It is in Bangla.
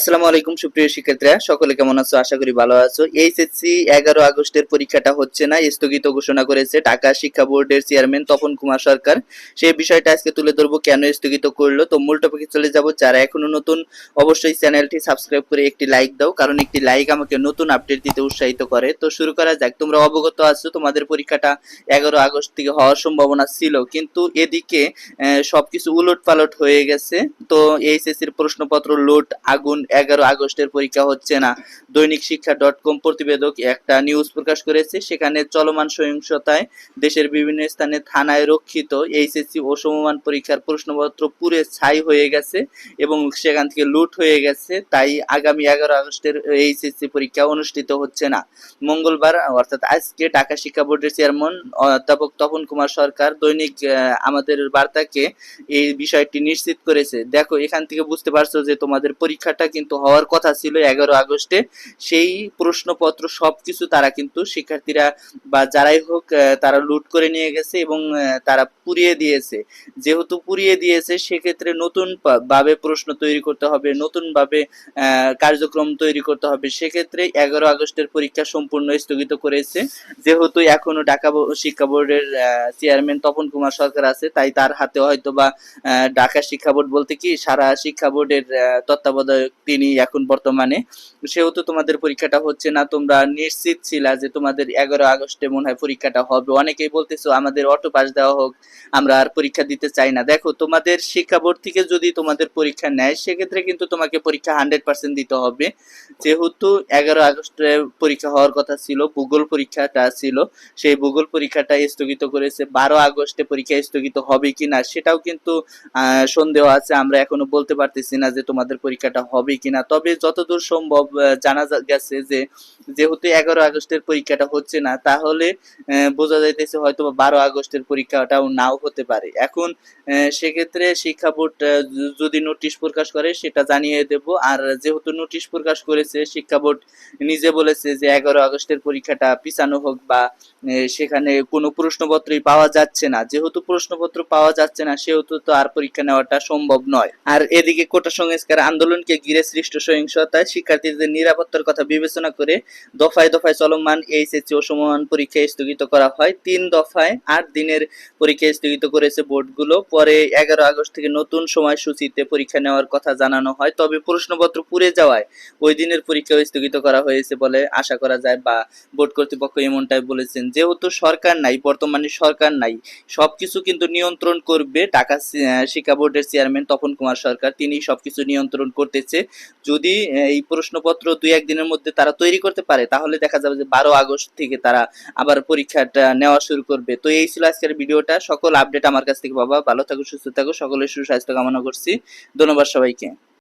আসসালামু আলাইকুম, সুপ্রিয় শিক্ষার্থীরা। সকলে কেমন আছো? আশা করি ভালো আছো। এইচএসসি এগারো আগস্টের পরীক্ষাটা হচ্ছে না, স্থগিত ঘোষণা করেছে ঢাকা শিক্ষা বোর্ডের চেয়ারম্যান তপন কুমার সরকার। সেই বিষয়টা আজকে তুলে ধরবো, কেন স্থগিত করল? তো মূল টপিকে চলে যাব। যারা এখনও নতুন, অবশ্যই চ্যানেলটি সাবস্ক্রাইব করে একটি লাইক দাও, কারণ একটি লাইক আমাকে নতুন আপডেট দিতে উৎসাহিত করে। তো শুরু করা যাক। তোমরা অবগত আছো, তোমাদের পরীক্ষাটা এগারো আগস্ট থেকে হওয়ার সম্ভাবনা ছিল, কিন্তু এদিকে সবকিছু উলট পালট হয়ে গেছে। তো এইচএসসির প্রশ্নপত্র লোড আগুন এগারো আগস্টের পরীক্ষা হচ্ছে না। দৈনিক শিক্ষা ডট কম প্রতিবেদক একটা নিউজ প্রকাশ করেছে, সেখানে চলমান সহিংসতায় দেশের বিভিন্ন স্থানে থানায় রক্ষিত এইচএসসি ও সমমান পরীক্ষার প্রশ্নপত্র পুরে ছাই হয়ে গেছে এবং সেখান থেকে লুট হয়ে গেছে, তাই আগামী এগারো আগস্টের এইচএসসি পরীক্ষা অনুষ্ঠিত হচ্ছে না। মঙ্গলবার, অর্থাৎ আজকে ঢাকা শিক্ষা বোর্ডের চেয়ারম্যান অধ্যাপক তপন কুমার সরকার দৈনিক আমাদের বার্তাকে এই বিষয়টি নিশ্চিত করেছে। দেখো, এখান থেকে বুঝতে পারছ যে তোমাদের পরীক্ষাটা কিন্তু হওয়ার কথা ছিল এগারো আগস্টে। সেই প্রশ্নপত্র সবকিছু তারা কিন্তু শিক্ষার্থীরা বা যারাই হোক তারা লুট করে নিয়ে গেছে এবং তারা পুড়িয়ে দিয়েছে। যেহেতু পুড়িয়ে দিয়েছে, সেক্ষেত্রে নতুন ভাবে প্রশ্ন তৈরি করতে হবে, নতুন ভাবে কার্যক্রম তৈরি করতে হবে। সেক্ষেত্রে এগারো আগস্টের পরীক্ষা সম্পূর্ণ স্থগিত করেছে। যেহেতু এখনও ঢাকা শিক্ষা বোর্ডের চেয়ারম্যান তপন কুমার সরকার আছে, তাই তার হাতে হয়তো বা ঢাকা শিক্ষা বোর্ড বলতে কি, সারা শিক্ষা বোর্ডের তত্ত্বাবধায়ক তিনি এখন বর্তমানে। সেহেতু তোমাদের পরীক্ষাটা হচ্ছে না, তোমরা নিশ্চিত ছিলা যে তোমাদের এগারো আগস্টে মনে হয় পরীক্ষাটা হবে। অনেকেই বলতেছো, আমাদের অটো পাস দেওয়া হোক, আমরা আর পরীক্ষা দিতে চাই না। দেখো, তোমাদের শিক্ষা বোর্ড থেকে যদি তোমাদের পরীক্ষা নেয়, সেক্ষেত্রে কিন্তু তোমাকে পরীক্ষা হান্ড্রেড পার্সেন্ট দিতে হবে। যেহেতু এগারো আগস্টে পরীক্ষা হওয়ার কথা ছিল, ভূগোল পরীক্ষাটা ছিল, সেই ভূগোল পরীক্ষাটা স্থগিত করেছে। বারো আগস্টে পরীক্ষা স্থগিত হবে কিনা, সেটাও কিন্তু সন্দেহ আছে। আমরা এখনও বলতে পারতেছি না যে তোমাদের পরীক্ষাটা হবে কিনা। তবে যতদূর সম্ভব জানা গেছে যে, যেহেতু এগারো আগস্টের পরীক্ষাটা হচ্ছে না, তাহলে বোঝা যাইতেছে হয়তো বারো আগস্টের পরীক্ষাটাও নাও হতে পারে। এখন সেক্ষেত্রে শিক্ষা বোর্ড যদি নোটিশ প্রকাশ করে, সেটা জানিয়ে দেব। আর যেহেতু নোটিশ প্রকাশ করেছে, শিক্ষা বোর্ড নিজে বলেছে যে, এগারো আগস্টের পরীক্ষাটা পিছানো হোক বা সেখানে কোনো প্রশ্নপত্রই পাওয়া যাচ্ছে না। যেহেতু প্রশ্নপত্র পাওয়া যাচ্ছে না, সেহেতু তো আর পরীক্ষা নেওয়াটা সম্ভব নয়। আর এদিকে কোটা সংস্কার আন্দোলনকে ঘিরে সৃষ্ট সহিংসতায় শিক্ষার্থীদের নিরাপত্তার কথা বিবেচনা করে দফায় দফায় চলমান এইচএসসি ও সমমান পরীক্ষা স্থগিত করা হয়। তিন দফায় আট দিনের পরীক্ষা স্থগিত করেছে বোর্ডগুলো। পরে এগারো আগস্ট থেকে নতুন সময়সূচিতে পরীক্ষা নেওয়ার কথা জানানো হয়। তবে প্রশ্নপত্র পুড়ে যাওয়ায় ওই দিনের পরীক্ষাও স্থগিত করা হয়েছে বলে আশা করা যায় বা বোর্ড কর্তৃপক্ষ এমনটাই বলেছেন। যেহেতু সরকার নাই, বর্তমানে সরকার নাই, সবকিছু কিন্তু নিয়ন্ত্রণ করবে ঢাকা শিক্ষা বোর্ডের চেয়ারম্যান তপন কুমার সরকার। তিনি সবকিছু নিয়ন্ত্রণ করতেছে। যদি এই প্রশ্নপত্র দুই একদিনের মধ্যে তারা তৈরি করতে পারে, তাহলে দেখা যাবে যে বারো আগস্ট থেকে তারা আবার পরীক্ষাটা নেওয়া শুরু করবে। তো এই ছিল আজকের ভিডিওটা। সকল আপডেট আমার কাছ থেকে পাবা। ভালো থাকো, সুস্থ থাকো। সকলের সুস্বাস্থ্য কামনা করছি। ধন্যবাদ সবাইকে।